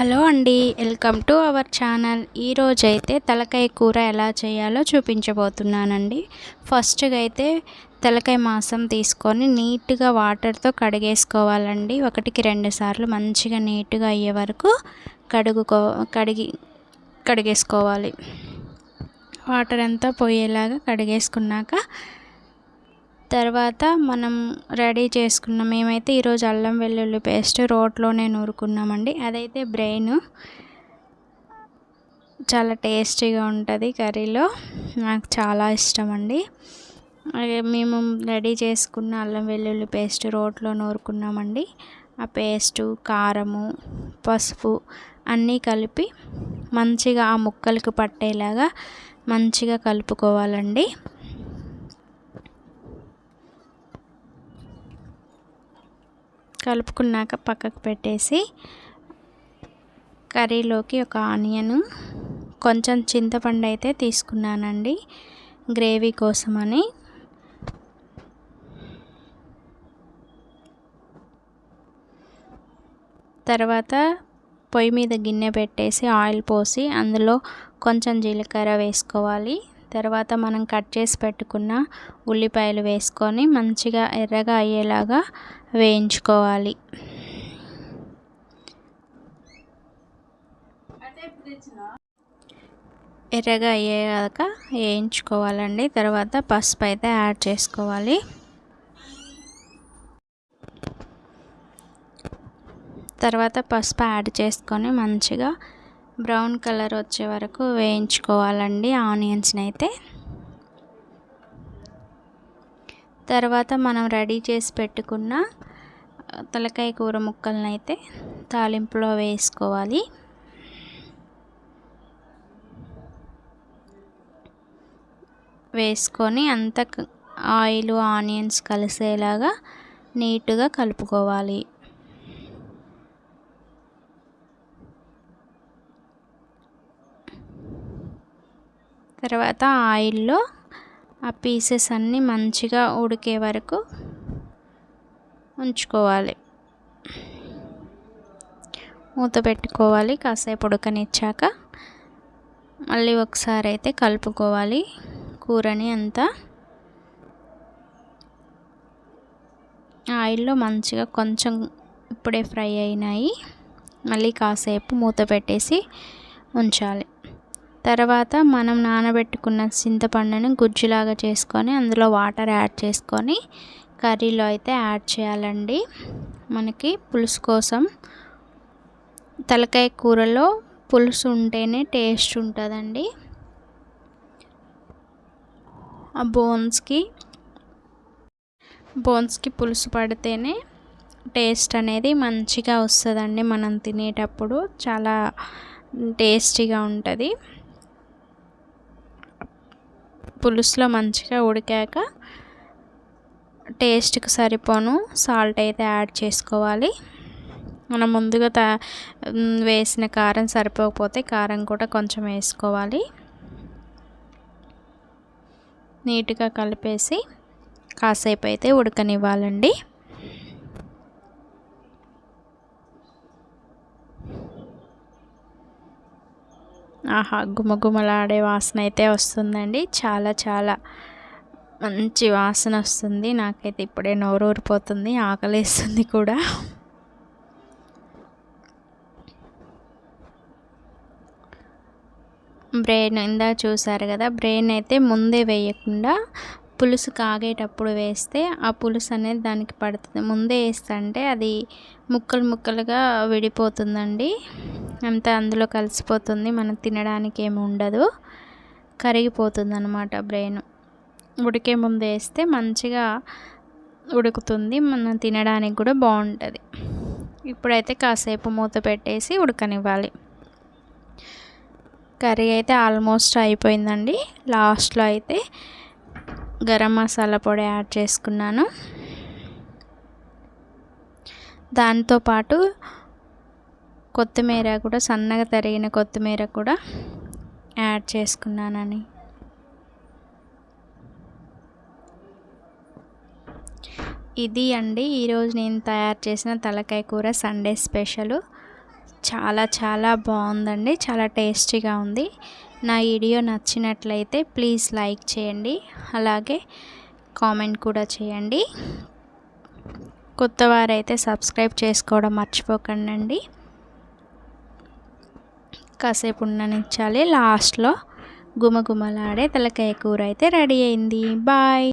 Hello అండి welcome to our channel. ఈరోజు అయితే తలకాయ కూర ఎలా చేయాలో చూపించబోతున్నానండి. ఫస్ట్గా అయితే తలకాయ మాంసం తీసుకొని నీట్గా వాటర్తో కడిగేసుకోవాలండి. ఒకటికి రెండు సార్లు మంచిగా నీట్గా అయ్యే వరకు కడుగుకో కడిగి కడిగేసుకోవాలి. వాటర్ అంతా పోయేలాగా కడిగేసుకున్నాక తర్వాత మనం రెడీ చేసుకున్నాం. మేమైతే ఈరోజు అల్లం వెల్లుల్లి పేస్ట్ రోట్లోనే నూరుకున్నామండి. అదైతే బ్రెయిన్ చాలా టేస్టీగా ఉంటుంది కర్రీలో. నాకు చాలా ఇష్టం అండి మేము రెడీ చేసుకున్న అల్లం వెల్లుల్లి పేస్ట్ రోట్లో నూరుకున్నామండి. ఆ పేస్టు కారము పసుపు అన్నీ కలిపి మంచిగా ఆ ముక్కలకు పట్టేలాగా మంచిగా కలుపుకోవాలండి. కలుపుకున్నాక పక్కకు పెట్టేసి కర్రీలోకి ఒక ఆనియను కొంచెం చింతపండు అయితే తీసుకున్నానండి గ్రేవీ కోసమని. తర్వాత పొయ్యి మీద గిన్నె పెట్టేసి ఆయిల్ పోసి అందులో కొంచెం జీలకర్ర వేసుకోవాలి. తర్వాత మనం కట్ చేసి పెట్టుకున్న ఉల్లిపాయలు వేసుకొని మంచిగా ఎర్రగా అయ్యేలాగా వేయించుకోవాలి. ఎర్రగా అయ్యేదాక వేయించుకోవాలండి. తర్వాత పసుపు అయితే యాడ్ చేసుకోవాలి. తర్వాత పసుపు యాడ్ చేసుకొని మంచిగా బ్రౌన్ కలర్ వచ్చే వరకు వేయించుకోవాలండి ఆనియన్స్ని అయితే. తర్వాత మనం రెడీ చేసి పెట్టుకున్న తలకాయ కూర ముక్కలను అయితే తాలింపులో వేసుకోవాలి. వేసుకొని అంత ఆయిల్ ఆనియన్స్ కలిసేలాగా నీట్గా కలుపుకోవాలి. తర్వాత ఆయిల్లో ఆ పీసెస్ అన్నీ మంచిగా ఉడికే వరకు ఉంచుకోవాలి. మూత పెట్టుకోవాలి కాసేపు ఉడకనిచ్చాక మళ్ళీ ఒకసారి అయితే కలుపుకోవాలి కూరని అంతా. ఆయిల్లో మంచిగా కొంచెం ఇప్పుడే ఫ్రై అయినాయి. మళ్ళీ కాసేపు మూత పెట్టేసి ఉంచాలి. తర్వాత మనం నానబెట్టుకున్న చింతపండుని గుజ్జులాగా చేసుకొని అందులో వాటర్ యాడ్ చేసుకొని కర్రీలో అయితే యాడ్ చేయాలండి. మనకి పులుసు కోసం తలకాయ కూరలో పులుసు ఉంటేనే టేస్ట్ ఉంటుందండి. ఆ బోన్స్కి బోన్స్కి పులుసు పడితేనే టేస్ట్ అనేది మంచిగా వస్తుందండి మనం తినేటప్పుడు. చాలా టేస్టీగా ఉంటుంది. పులుసులో మంచిగా ఉడికాక టేస్ట్కి సరిపోను. సాల్ట్ అయితే యాడ్ చేసుకోవాలి. మనం ముందుగా తా వేసిన కారం సరిపోకపోతే కారం కూడా కొంచెం వేసుకోవాలి. నీట్గా కలిపేసి కాసేపు అయితే ఉడకనివ్వాలండి. ఆహా గుమగుమలాడే వాసన అయితే వస్తుందండి. చాలా చాలా మంచి వాసన వస్తుంది. నాకైతే ఇప్పుడే నోరు ఊరిపోతుంది ఆకలేస్తుంది కూడా. బ్రెయిన్ ఇందా చూసారు కదా బ్రెయిన్ అయితే ముందే వేయకుండా పులుసు కాగేటప్పుడు వేస్తే ఆ పులుసు అనేది దానికి పడుతుంది. ముందే వేస్తే అది ముక్కలు ముక్కలుగా విడిపోతుందండి. అంతా అందులో కలిసిపోతుంది. మనం తినడానికి ఏమి ఉండదు. కరిగిపోతుంది అనమాట బ్రెయిన్. ఉడికే ముందు వేస్తే మంచిగా ఉడుకుతుంది. మనం తినడానికి కూడా బాగుంటుంది. ఇప్పుడైతే కాసేపు మూత పెట్టేసి ఉడకనివ్వాలి. కర్రీ అయితే ఆల్మోస్ట్ అయిపోయిందండి. లాస్ట్లో అయితే గరం మసాలా పొడి యాడ్ చేసుకున్నాను. దాంతోపాటు కొత్తిమీర కూడా సన్నగా తరిగిన కొత్తిమీర కూడా యాడ్ చేసుకున్నానని. ఇది అండి ఈరోజు నేను తయారు చేసిన తలకాయ కూర సండే స్పెషల్. చాలా చాలా బాగుందండి. చాలా టేస్టీగా ఉంది. నా వీడియో నచ్చినట్లయితే ప్లీజ్ లైక్ చేయండి. అలాగే కామెంట్ కూడా చేయండి. కొత్త వారైతే సబ్స్క్రైబ్ చేసుకోవడం మర్చిపోకండి కాసేపు ఉండనిచ్చాలి. లాస్ట్లో గుమగుమలాడే తలకాయ కూర అయితే రెడీ అయింది. బాయ్.